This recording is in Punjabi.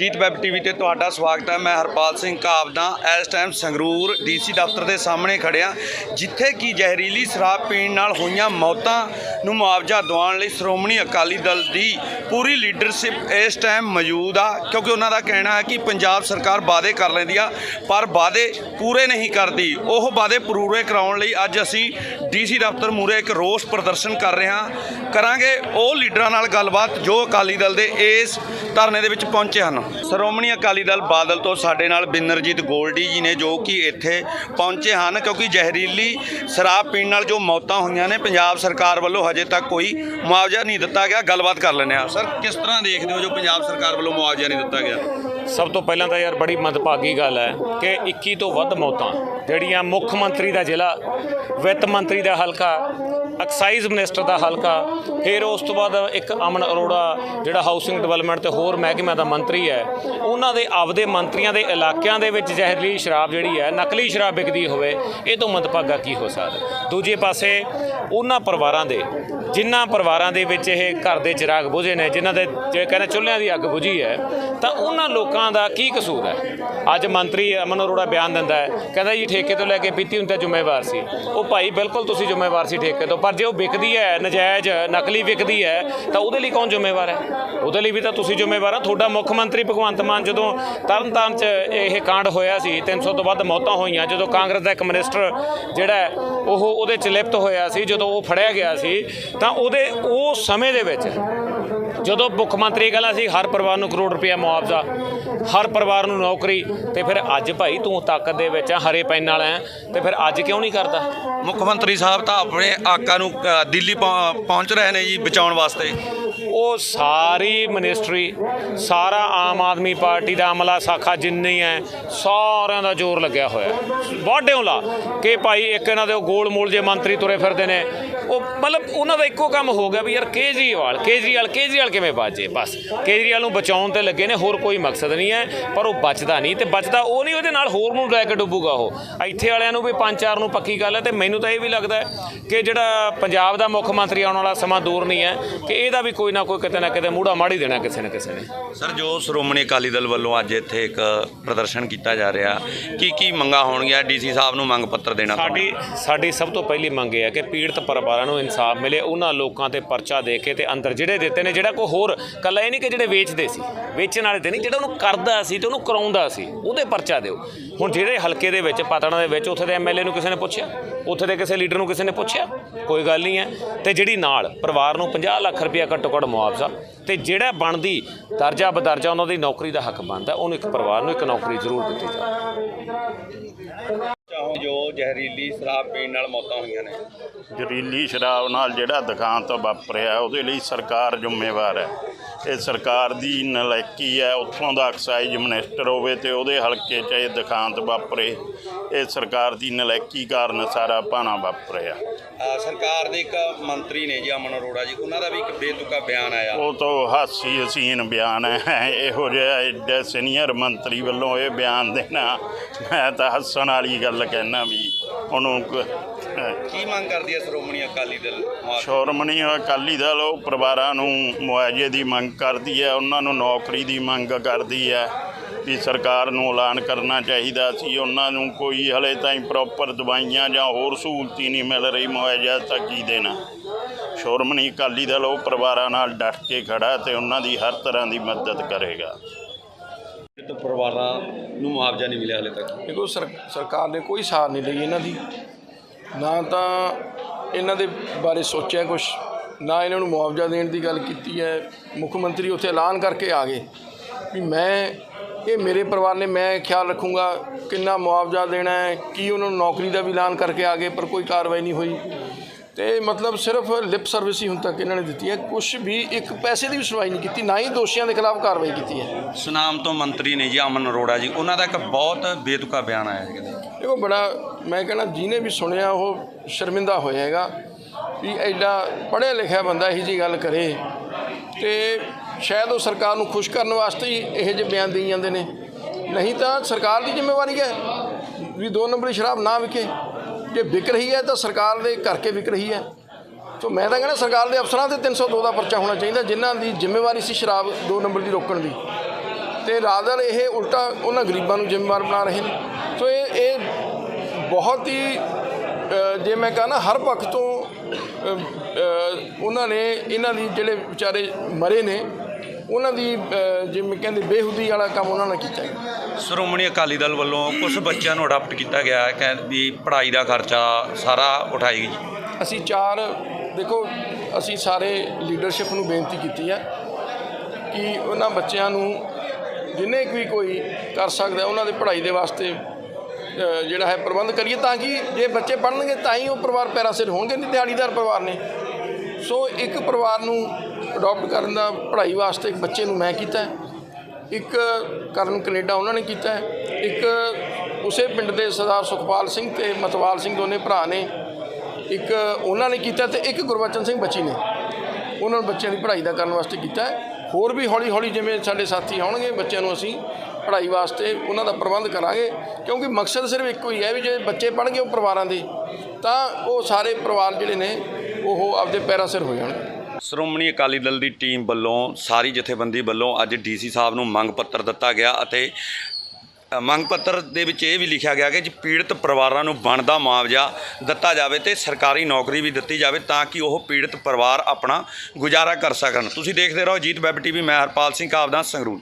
ਅਜੀਤ ਵੈਬ ਟੀਵੀ ਤੇ ਤੁਹਾਡਾ ਸਵਾਗਤ ਹੈ। ਮੈਂ ਹਰਪਾਲ ਸਿੰਘ ਕਾਬਦਾ ਇਸ ਟਾਈਮ ਸੰਗਰੂਰ ਡੀਸੀ ਦਫ਼ਤਰ ਦੇ ਸਾਹਮਣੇ ਖੜਿਆ, ਜਿੱਥੇ ਕਿ ਜ਼ਹਿਰੀਲੀ ਸ਼ਰਾਬ ਪੀਣ ਨਾਲ ਹੋਈਆਂ ਮੌਤਾਂ ਨੂੰ ਮੁਆਵਜ਼ਾ ਦਿਵਾਉਣ ਲਈ ਸ਼੍ਰੋਮਣੀ ਅਕਾਲੀ ਦਲ ਦੀ ਪੂਰੀ ਲੀਡਰਸ਼ਿਪ ਇਸ ਟਾਈਮ ਮੌਜੂਦ ਆ। ਕਿਉਂਕਿ ਉਹਨਾਂ ਦਾ ਕਹਿਣਾ ਹੈ ਕਿ ਪੰਜਾਬ ਸਰਕਾਰ ਵਾਅਦੇ ਕਰ ਲੈਂਦੀ ਆ, ਪਰ ਵਾਅਦੇ ਪੂਰੇ ਨਹੀਂ ਕਰਦੀ। ਉਹ ਵਾਅਦੇ ਪੂਰੇ ਕਰਾਉਣ ਲਈ ਅੱਜ ਅਸੀਂ ਡੀਸੀ ਦਫ਼ਤਰ ਮੂਰੇ ਇੱਕ ਰੋਸ ਪ੍ਰਦਰਸ਼ਨ ਕਰ ਰਹੇ ਹਾਂ। ਕਰਾਂਗੇ ਉਹ ਲੀਡਰਾਂ ਨਾਲ ਗੱਲਬਾਤ ਜੋ ਅਕਾਲੀ ਦਲ ਦੇ ਇਸ ਧਰਨੇ ਦੇ ਵਿੱਚ ਪਹੁੰਚੇ ਹਨ। ਸ਼੍ਰੋਮਣੀ ਅਕਾਲੀ ਦਲ ਬਾਦਲ ਤੋਂ ਸਾਡੇ ਨਾਲ ਬਿੰਦਰਜੀਤ ਗੋਲਡੀ ਜੀ ਨੇ ਜੋ ਕਿ ਇੱਥੇ ਪਹੁੰਚੇ ਹਨ ਕਿਉਂਕਿ ਜ਼ਹਿਰੀਲੀ ਸ਼ਰਾਬ ਪੀਣ ਨਾਲ ਜੋ ਮੌਤਾਂ ਹੋਈਆਂ ਨੇ, ਪੰਜਾਬ ਸਰਕਾਰ ਵੱਲੋਂ ਹਜੇ ਤੱਕ ਕੋਈ ਮੁਆਵਜ਼ਾ ਨਹੀਂ ਦਿੱਤਾ ਗਿਆ। ਗੱਲਬਾਤ ਕਰ ਲੈਂਦੇ ਆ ਸਰ, ਕਿਸ ਤਰ੍ਹਾਂ ਦੇਖਦੇ ਹੋ ਜੋ ਪੰਜਾਬ ਸਰਕਾਰ ਵੱਲੋਂ ਮੁਆਵਜ਼ਾ ਨਹੀਂ ਦਿੱਤਾ ਗਿਆ? ਸਭ ਤੋਂ ਪਹਿਲਾਂ ਤਾਂ ਯਾਰ ਬੜੀ ਮੰਦਭਾਗੀ ਗੱਲ ਹੈ ਕਿ 21 ਤੋਂ ਵੱਧ ਮੌਤਾਂ ਜਿਹੜੀਆਂ ਮੁੱਖ ਮੰਤਰੀ ਦਾ ਜ਼ਿਲ੍ਹਾ, ਵਿੱਤ ਮੰਤਰੀ ਦਾ ਹਲਕਾ, ਐਕਸਾਈਜ਼ ਮਿਨਿਸਟਰ ਦਾ ਹਲਕਾ, ਫਿਰ ਉਸ ਤੋਂ ਬਾਅਦ ਇੱਕ ਅਮਨ ਅਰੋੜਾ ਜਿਹੜਾ ਹਾਊਸਿੰਗ ਡਿਵੈਲਪਮੈਂਟ ਤੇ ਹੋਰ ਮਹਿਕਮਿਆਂ ਦਾ ਮੰਤਰੀ ਹੈ, ਉਹਨਾਂ ਦੇ ਆਪਦੇ ਮੰਤਰੀਆਂ ਦੇ ਇਲਾਕਿਆਂ ਦੇ ਵਿੱਚ ਜ਼ਹਿਰੀਲੀ ਸ਼ਰਾਬ ਜਿਹੜੀ ਹੈ, ਨਕਲੀ ਸ਼ਰਾਬ ਵਿਕਦੀ ਹੋਵੇ, ਇਹ ਤੋਂ ਮੰਦਭਾਗਾ ਕੀ ਹੋ ਸਕਦਾ ਦੂਜੇ ਪਾਸੇ ਉਹਨਾਂ ਪਰਿਵਾਰਾਂ ਦੇ, ਜਿਨ੍ਹਾਂ ਪਰਿਵਾਰਾਂ ਦੇ ਵਿੱਚ ਇਹ ਘਰ ਦੇ ਚਿਰਾਗ ਬੁਝੇ ਨੇ, ਜਿਨ੍ਹਾਂ ਦੇ ਜੇ ਕਹਿੰਦੇ ਚੁੱਲ੍ਹਿਆਂ ਦੀ ਅੱਗ ਬੁਝੀ ਹੈ, ਤਾਂ ਉਹਨਾਂ ਲੋਕਾਂ ਦਾ ਕੀ ਕਸੂਰ ਹੈ? ਅੱਜ ਮੰਤਰੀ ਅਮਨ ਅਰੋੜਾ ਬਿਆਨ ਦਿੰਦਾ ਹੈ, ਕਹਿੰਦਾ ਜੀ ਠੇਕੇ ਤੋਂ ਲੈ ਕੇ ਪੀਤੀ ਹੁਣ ਤਾਂ ਜ਼ਿੰਮੇਵਾਰ ਸੀ। ਉਹ ਭਾਈ, ਬਿਲਕੁਲ ਤੁਸੀਂ ਜ਼ਿੰਮੇਵਾਰ ਸੀ ਠੇਕੇ ਤੋਂ, ਪਰ ਜੇ ਉਹ ਵਿਕਦੀ ਹੈ, ਨਜਾਇਜ਼ ਨਕਲੀ ਵਿਕਦੀ ਹੈ, ਤਾਂ ਉਹਦੇ ਲਈ ਕੌਣ ਜ਼ਿੰਮੇਵਾਰ ਹੈ? ਉਹਦੇ ਲਈ ਵੀ ਤਾਂ ਤੁਸੀਂ ਜ਼ਿੰਮੇਵਾਰ ਆ ਤੁਹਾਡਾ ਮੁੱਖ ਮੰਤਰੀ ਭਗਵੰਤ ਮਾਨ ਜਦੋਂ ਤਰਨਤਾਰਨ 'ਚ ਇਹ ਕਾਂਡ ਹੋਇਆ ਸੀ 300 ਤੋਂ ਵੱਧ ਮੌਤਾਂ ਹੋਈਆਂ, ਜਦੋਂ ਕਾਂਗਰਸ ਦਾ ਇੱਕ ਮਿਨਿਸਟਰ ਜਿਹੜਾ ਉਹ ਉਹਦੇ ਚ ਲਿਪਤ ਹੋਇਆ ਸੀ, ਜਦੋਂ ਉਹ ਫੜਿਆ ਗਿਆ ਸੀ, ਤਾਂ ਉਹਦੇ, ਉਹ ਸਮੇਂ ਦੇ ਵਿੱਚ ਜਦੋਂ ਮੁੱਖ ਮੰਤਰੀ ਇਹ ਕਹਿੰਦਾ ਸੀ ਹਰ ਪਰਿਵਾਰ ਨੂੰ ਕਰੋੜ ਰੁਪਇਆ ਮੁਆਵਜ਼ਾ ਹਰ ਪਰਿਵਾਰ ਨੂੰ ਨੌਕਰੀ ਤੇ ਫਿਰ ਅੱਜ ਭਾਈ ਤੂੰ ਤਾਕਤ ਦੇ ਵਿੱਚ ਆ ਹਰੇ ਪੈਨ ਵਾਲਾ ਹੈ ਤੇ ਫਿਰ ਅੱਜ ਕਿਉਂ ਨਹੀਂ ਕਰਦਾ? ਮੁੱਖ ਮੰਤਰੀ ਸਾਹਿਬ ਤਾਂ ਆਪਣੇ ਆਕਾ ਨੂੰ ਅ, ਦਿੱਲੀ ਪਹੁੰ- ਪਹੁੰਚ ਰਹੇ ਨੇ ਜੀ ਬਚਾਉਣ ਵਾਸਤੇ। ਉਹ ਸਾਰੀ ਮਿਨਿਸਟਰੀ ਸਾਰਾ ਆਮ ਆਦਮੀ ਪਾਰਟੀ ਦਾ ਅਮਲਾ ਸਾਖਾ ਜਿੰਨੀ ਹੈ, ਸਾਰਿਆਂ ਦਾ ਜ਼ੋਰ ਲੱਗਿਆ ਹੋਇਆ ਵਾਢਿਓ ਲਾ ਕਿ ਭਾਈ ਇੱਕ ਇਹਨਾਂ ਦੇ ਉਹ ਗੋਲ ਮੋਲ ਜੇ ਮੰਤਰੀ ਤੁਰੇ ਫਿਰਦੇ ਨੇ। ਉਹ ਮਤਲਬ ਉਹਨਾਂ ਦਾ ਇੱਕੋ ਕੰਮ ਹੋ ਗਿਆ ਵੀ ਯਾਰ ਕੇਜਰੀਵਾਲ ਕੇਜਰੀਵਾਲ ਕੇਜਰੀਵਾਲ ਕਿਵੇਂ ਬਾਜੇ? ਬਸ, ਕੇਜਰੀਵਾਲ ਨੂੰ ਬਚਾਉਣ ਤੇ ਲੱਗੇ ਨੇ, ਹੋਰ ਕੋਈ ਮਕਸਦ ਨਹੀਂ ਹੈ, ਪਰ ਉਹ ਬਚਦਾ ਨਹੀਂ ਤੇ ਬਚਦਾ ਉਹ ਨਹੀਂ, ਉਹਦੇ ਨਾਲ ਹੋਰ ਨੂੰ ਲੈ ਕੇ ਡੁੱਬੂਗਾ ਉਹ। ਇੱਥੇ ਵਾਲਿਆਂ ਨੂੰ ਵੀ ਪੰਜ ਚਾਰ ਨੂੰ ਪੱਕੀ ਗੱਲ ਹੈ ਤੇ ਮੈਨੂੰ ਤਾਂ ਇਹ ਵੀ ਲੱਗਦਾ ਕਿ ਜਿਹੜਾ ਪੰਜਾਬ ਦਾ ਮੁੱਖ ਮੰਤਰੀ ਆਉਣ ਵਾਲਾ ਸਮਾਂ ਦੂਰ ਨਹੀਂ ਹੈ, ਕਿ ਇਹਦਾ ਵੀ ਕੋਈ ਨਾ ਕੋਈ ਕਿਤੇ ਨਾ ਕਿਤੇ ਮੂੜਾ ਮਾੜੀ ਦੇਣਾ ਕਿਸੇ ਨਾ ਕਿਸੇ ਨੇ। ਸਰ ਜੋ ਸ਼੍ਰੋਮਣੀ ਅਕਾਲੀ ਦਲ ਵੱਲੋਂ ਅੱਜ ਇੱਥੇ ਇੱਕ ਪ੍ਰਦਰਸ਼ਨ ਕੀਤਾ ਜਾ ਰਿਹਾ ਕੀ ਕੀ ਮੰਗਾਂ ਹੋਣਗੀਆਂ? ਡੀਸੀ ਸਾਹਿਬ ਨੂੰ ਮੰਗ ਪੱਤਰ ਦੇਣਾ ਸਾਡੀ ਸਾਡੀ ਸਭ ਤੋਂ ਪਹਿਲੀ ਮੰਗ ਇਹ ਹੈ ਕਿ ਪੀੜਤ ਪਰਿਵਾਰਾਂ ਨੂੰ ਇਨਸਾਫ ਮਿਲੇ ਉਹਨਾਂ ਲੋਕਾਂ ਤੇ ਪਰਚਾ ਦੇ ਕੇ ਤੇ ਅੰਦਰ ਜਿਹੜੇ ਦਿੱਤੇ ਨੇ ਜਿਹੜਾ ਕੋਈ ਹੋਰ ਕੱਲਾ ਇਹ ਨਹੀਂ ਕਿ ਜਿਹੜੇ ਵੇਚਦੇ ਸੀ ਵੇਚਣ ਵਾਲੇ ਤੇ ਨਹੀਂ ਜਿਹੜਾ ਉਹਨੂੰ ਕਰਦਾ ਸੀ ਤੇ ਉਹਨੂੰ ਕਰਾਉਂਦਾ ਸੀ ਉਹਦੇ ਪਰਚਾ ਦਿਓ। ਹੁਣ ਜਿਹੜੇ ਹਲਕੇ ਦੇ ਵਿੱਚ ਪਾਤਣਾ ਦੇ ਵਿੱਚ ਉੱਥੇ ਦੇ ਐਮਐਲਏ ਨੂੰ ਕਿਸੇ ਨੇ ਪੁੱਛਿਆ? ਉੱਥੇ ਦੇ ਕਿਸੇ ਲੀਡਰ ਨੂੰ ਕਿਸੇ ਨੇ ਪੁੱਛਿਆ? ਕੋਈ ਗੱਲ ਨਹੀਂ ਹੈ। ਤੇ ਜਿਹੜੀ ਨਾਲ ਪਰਿਵਾਰ ਨੂੰ 50 ਲੱਖ ਰੁਪਇਆ ਘੱਟੋ ਘੱਟ ਮੁਆਵਜ਼ਾ ਤੇ ਜਿਹੜਾ ਬਣਦੀ ਦਰਜਾ ਬਦਰਜਾ ਉਹਨਾਂ ਦੀ ਨੌਕਰੀ ਦਾ ਹੱਕ ਬਣਦਾ ਉਹਨੂੰ ਇੱਕ ਪਰਿਵਾਰ ਨੂੰ ਇੱਕ ਨੌਕਰੀ ਜ਼ਰੂਰ ਦਿੱਤੀ ਜਾਵੇ। ਚਾਹੋ ਜੋ ਜ਼ਹਿਰੀਲੀ ਸ਼ਰਾਬ ਪੀਣ ਨਾਲ ਮੌਤਾਂ ਹੋਈਆਂ ਨੇ। ਜ਼ਹਿਰੀਲੀ ਸ਼ਰਾਬ ਨਾਲ ਜਿਹੜਾ ਦੁਕਾਨ ਵਾਪਰਿਆ ਉਹਦੇ ਲਈ ਸਰਕਾਰ ਜ਼ਿੰਮੇਵਾਰ ਹੈ। ਇਹ ਸਰਕਾਰ ਦੀ ਨਲਾਇਕੀ ਹੈ ਉੱਥੋਂ ਦਾ ਐਕਸਾਈਜ਼ ਮਿਨਿਸਟਰ ਹੋਵੇ ਤੇ ਉਹਦੇ ਹਲਕੇ 'ਚ ਇਹ ਦੁਕਾਨ ਵਾਪਰੇ ਇਹ ਸਰਕਾਰ ਦੀ ਨਲਾਇਕੀ ਕਾਰਨ ਸਾਰਾ ਭਾਣਾ ਵਾਪਰਿਆ ਅ, ਸਰਕਾਰ ਦੇ ਇੱਕ ਮੰਤਰੀ ਨੇ ਜੀ ਅਮਨ ਅਰੋੜਾ ਜੀ ਉਹਨਾਂ ਦਾ ਵੀ ਇੱਕ ਬੇਤੁਕਾ ਬਿਆਨ ਆਇਆ ਉਹ ਤਾਂ ਹਾਸੀ ਹਸੀਨ ਬਿਆਨ ਹੈ ਇਹੋ ਜਿਹਾ ਐਡੇ ਸੀਨੀਅਰ ਮੰਤਰੀ ਵੱਲੋਂ ਇਹ ਬਿਆਨ ਦੇਣਾ ਮੈਂ ਤਾਂ ਹੱਸਣ ਵਾਲੀ ਗੱਲ ਕਹਿਣਾ ਵੀ ਉਹਨੂੰ ਕ- ਮੰਗ ਕਰਦੀ ਹੈ ਸ਼੍ਰੋਮਣੀ ਅਕਾਲੀ ਦਲ? ਸ਼੍ਰੋਮਣੀ ਅਕਾਲੀ ਦਲ ਉਹ ਪਰਿਵਾਰਾਂ ਨੂੰ ਮੁਆਵਜ਼ੇ ਦੀ ਮੰਗ ਕਰਦੀ ਹੈ ਉਹਨਾਂ ਨੂੰ ਨੌਕਰੀ ਦੀ ਮੰਗ ਕਰਦੀ ਹੈ ਵੀ ਸਰਕਾਰ ਨੂੰ ਐਲਾਨ ਕਰਨਾ ਚਾਹੀਦਾ ਸੀ। ਉਹਨਾਂ ਨੂੰ ਕੋਈ ਹਲੇ ਤਾਈਂ ਪ੍ਰੋਪਰ ਦਵਾਈਆਂ ਜਾਂ ਹੋਰ ਸਹੂਲਤ ਨਹੀਂ ਮਿਲ ਰਹੀ ਮੁਆਵਜ਼ਾ ਤਾਂ ਕੀ ਦੇਣਾ। ਸ਼੍ਰੋਮਣੀ ਅਕਾਲੀ ਦਲ ਉਹ ਪਰਿਵਾਰਾਂ ਨਾਲ ਡਟ ਕੇ ਖੜਾ ਤੇ ਉਹਨਾਂ ਦੀ ਹਰ ਤਰ੍ਹਾਂ ਦੀ ਮਦਦ ਕਰੇਗਾ। ਤੇ ਪਰਿਵਾਰਾਂ ਨੂੰ ਮੁਆਵਜ਼ਾ ਨਹੀਂ ਮਿਲਿਆ ਹਲੇ ਤੱਕ। ਦੇਖੋ ਸਰ ਸਰਕਾਰ ਨੇ ਕੋਈ ਸਾਰ ਨਹੀਂ ਲਈ ਇਹਨਾਂ ਦੀ। ਨਾ ਤਾਂ ਇਹਨਾਂ ਦੇ ਬਾਰੇ ਸੋਚਿਆ ਕੁਝ ਨਾ ਇਹਨਾਂ ਨੂੰ ਮੁਆਵਜ਼ਾ ਦੇਣ ਦੀ ਗੱਲ ਕੀਤੀ ਹੈ। ਮੁੱਖ ਮੰਤਰੀ ਉੱਥੇ ਐਲਾਨ ਕਰਕੇ ਆ ਗਏ ਵੀ ਮੈਂ ਇਹ ਮੇਰੇ ਪਰਿਵਾਰ ਨੇ ਮੈਂ ਖਿਆਲ ਰੱਖੂੰਗਾ ਕਿੰਨਾ ਮੁਆਵਜ਼ਾ ਦੇਣਾ ਹੈ ਕੀ ਉਹਨਾਂ ਨੂੰ ਨੌਕਰੀ ਦਾ ਵੀ ਐਲਾਨ ਕਰਕੇ ਆ ਗਏ ਪਰ ਕੋਈ ਕਾਰਵਾਈ ਨਹੀਂ ਹੋਈ। ਤੇ ਮਤਲਬ ਸਿਰਫ ਲਿਪ ਸਰਵਿਸ ਹੀ ਹੁਣ ਤੱਕ ਇਹਨਾਂ ਨੇ ਦਿੱਤੀ ਹੈ। ਕੁਝ ਵੀ ਇੱਕ ਪੈਸੇ ਦੀ ਵੀ ਸੁਣਵਾਈ ਨਹੀਂ ਕੀਤੀ ਨਾ ਹੀ ਦੋਸ਼ੀਆਂ ਦੇ ਖਿਲਾਫ ਕਾਰਵਾਈ ਕੀਤੀ ਹੈ। ਸੁਨਾਮ ਤੋਂ ਮੰਤਰੀ ਨੇ ਜੀ ਅਮਨ ਅਰੋੜਾ ਜੀ ਉਹਨਾਂ ਦਾ ਇੱਕ ਬਹੁਤ ਬੇਤੁਕਾ ਬਿਆਨ ਆਇਆ ਹੈ ਦੇਖੋ ਬੜਾ ਮੈਂ ਕਹਿੰਦਾ ਜਿਹਨੇ ਵੀ ਸੁਣਿਆ ਉਹ ਸ਼ਰਮਿੰਦਾ ਹੋਏਗਾ ਵੀ ਐਡਾ ਪੜ੍ਹਿਆ ਲਿਖਿਆ ਬੰਦਾ ਇਹੀ ਜੀ ਗੱਲ ਕਰੇ ਤੇ ਸ਼ਾਇਦ ਉਹ ਸਰਕਾਰ ਨੂੰ ਖੁਸ਼ ਕਰਨ ਵਾਸਤੇ ਹੀ ਇਹੋ ਜਿਹੇ ਬਿਆਨ ਦੇਈ ਜਾਂਦੇ ਨੇ। ਨਹੀਂ ਤਾਂ ਸਰਕਾਰ ਦੀ ਜ਼ਿੰਮੇਵਾਰੀ ਹੈ ਵੀ ਦੋ ਨੰਬਰੀ ਸ਼ਰਾਬ ਨਾ ਵਿਕੇ। ਜੇ ਵਿਕ ਰਹੀ ਹੈ ਤਾਂ ਸਰਕਾਰ ਦੇ ਕਰਕੇ ਵਿਕ ਰਹੀ ਹੈ। ਸੋ ਮੈਂ ਤਾਂ ਕਹਿੰਦਾ ਸਰਕਾਰ ਦੇ ਅਫਸਰਾਂ ਤੇ 302 ਦਾ ਪਰਚਾ ਹੋਣਾ ਚਾਹੀਦਾ, ਜਿਨ੍ਹਾਂ ਦੀ ਜ਼ਿੰਮੇਵਾਰੀ ਸੀ ਸ਼ਰਾਬ ਦੋ ਨੰਬਰ ਦੀ ਰੋਕਣ ਦੀ। ਤੇ ਰਾਦਰ ਇਹ ਉਲਟਾ ਉਹਨਾਂ ਗਰੀਬਾਂ ਨੂੰ ਜ਼ਿੰਮੇਵਾਰ ਬਣਾ ਰਹੇ ਨੇ। ਸੋ ਇਹ ਇਹ ਬਹੁਤ ਹੀ ਜੇ ਮੈਂ ਕਹਾਂ ਨਾ ਹਰ ਪੱਖ ਤੋਂ ਉਹਨਾਂ ਨੇ ਇਹਨਾਂ ਦੀ ਜਿਹੜੇ ਵਿਚਾਰੇ ਮਰੇ ਨੇ ਉਹਨਾਂ ਦੀ ਜਿਵੇਂ ਕਹਿੰਦੇ ਬੇਹੂਦੀ ਵਾਲਾ ਕੰਮ ਉਹਨਾਂ ਨੇ ਕੀਤਾ ਹੈ ਸ਼੍ਰੋਮਣੀ ਅਕਾਲੀ ਦਲ ਵੱਲੋਂ ਕੁਝ ਬੱਚਿਆਂ ਨੂੰ ਅਡਾਪਟ ਕੀਤਾ ਗਿਆ ਹੈ ਵੀ ਪੜ੍ਹਾਈ ਦਾ ਖਰਚਾ ਸਾਰਾ ਉਠਾਏਗੀ ਅਸੀਂ ਚਾਰ ਦੇਖੋ ਅਸੀਂ ਸਾਰੇ ਲੀਡਰਸ਼ਿਪ ਨੂੰ ਬੇਨਤੀ ਕੀਤੀ ਹੈ ਕਿ ਉਹਨਾਂ ਬੱਚਿਆਂ ਨੂੰ ਜਿੰਨੇ ਵੀ ਕੋਈ ਕਰ ਸਕਦਾ ਉਹਨਾਂ ਦੇ ਪੜ੍ਹਾਈ ਦੇ ਵਾਸਤੇ ਜਿਹੜਾ ਹੈ ਪ੍ਰਬੰਧ ਕਰੀਏ ਤਾਂ ਕਿ ਜੇ ਬੱਚੇ ਪੜ੍ਹਨਗੇ ਤਾਂ ਹੀ ਉਹ ਪਰਿਵਾਰ ਪੈਰਾ ਸਿਰ ਹੋਣਗੇ, ਨਹੀਂ ਦਿਹਾੜੀਦਾਰ ਪਰਿਵਾਰ ਨੇ। ਸੋ ਇੱਕ ਪਰਿਵਾਰ ਨੂੰ ਅਡਾਪਟ ਕਰਨ ਦਾ ਪੜ੍ਹਾਈ ਵਾਸਤੇ ਇੱਕ ਬੱਚੇ ਨੂੰ ਮੈਂ ਕੀਤਾ ਇੱਕ ਕਰਨ ਕੈਨੇਡਾ ਉਹਨਾਂ ਨੇ ਕੀਤਾ ਇੱਕ ਉਸੇ ਪਿੰਡ ਦੇ ਸਰਦਾਰ ਸੁਖਪਾਲ ਸਿੰਘ ਤੇ ਮਤਵਾਲ ਸਿੰਘ ਦੋਨੇ ਭਰਾ ਨੇ। ਇੱਕ ਉਹਨਾਂ ਨੇ ਕੀਤਾ ਤੇ ਇੱਕ ਗੁਰਬਚਨ ਸਿੰਘ ਬੱਚੀ ਨੇ। ਉਹਨਾਂ ਬੱਚਿਆਂ ਦੀ ਪੜ੍ਹਾਈ ਦਾ ਕਰਨ ਵਾਸਤੇ ਕੀਤਾ ਹੋਰ ਵੀ ਹੌਲੀ ਹੌਲੀ ਜਿਵੇਂ ਸਾਡੇ ਸਾਥੀ ਆਉਣਗੇ, ਬੱਚਿਆਂ ਨੂੰ ਅਸੀਂ ਪੜ੍ਹਾਈ ਵਾਸਤੇ ਉਹਨਾਂ ਦਾ ਪ੍ਰਬੰਧ ਕਰਾਂਗੇ, ਕਿਉਂਕਿ ਮਕਸਦ ਸਿਰਫ ਇੱਕੋ ਹੀ ਹੈ ਵੀ ਜੇ ਬੱਚੇ ਪੜ੍ਹਨਗੇ ਉਹ ਪਰਿਵਾਰਾਂ ਦੇ, ਤਾਂ ਉਹ ਸਾਰੇ ਪਰਿਵਾਰ ਜਿਹੜੇ ਨੇ, ਉਹ ਆਪਦੇ ਪੈਰਾਂ ਸਿਰ ਹੋ ਜਾਣਗੇ ਸ਼੍ਰੋਮਣੀ ਅਕਾਲੀ ਦਲ ਦੀ ਟੀਮ ਵੱਲੋਂ, ਸਾਰੀ ਜਥੇਬੰਦੀ ਵੱਲੋਂ ਅੱਜ ਡੀਸੀ ਸਾਹਿਬ ਨੂੰ ਮੰਗ ਪੱਤਰ ਦਿੱਤਾ ਗਿਆ ਅਤੇ ਮੰਗ ਪੱਤਰ ਦੇ ਵਿੱਚ ਇਹ ਵੀ ਲਿਖਿਆ ਗਿਆ ਕਿ ਜੀ ਪੀੜਤ ਪਰਿਵਾਰਾਂ ਨੂੰ ਬਣਦਾ ਮੁਆਵਜ਼ਾ ਦਿੱਤਾ ਜਾਵੇ ਤੇ ਸਰਕਾਰੀ ਨੌਕਰੀ ਵੀ ਦਿੱਤੀ ਜਾਵੇ ਤਾਂ ਕਿ ਉਹ ਪੀੜਤ ਪਰਿਵਾਰ ਆਪਣਾ ਗੁਜ਼ਾਰਾ ਕਰ ਸਕਣ। ਤੁਸੀਂ ਦੇਖਦੇ ਰਹੋ ਜੀਤ ਵੈਬ ਟੀਵੀ, ਮੈਂ ਹਰਪਾਲ ਸਿੰਘ ਕਾਬਦਾ ਸੰਗਰੂਰ।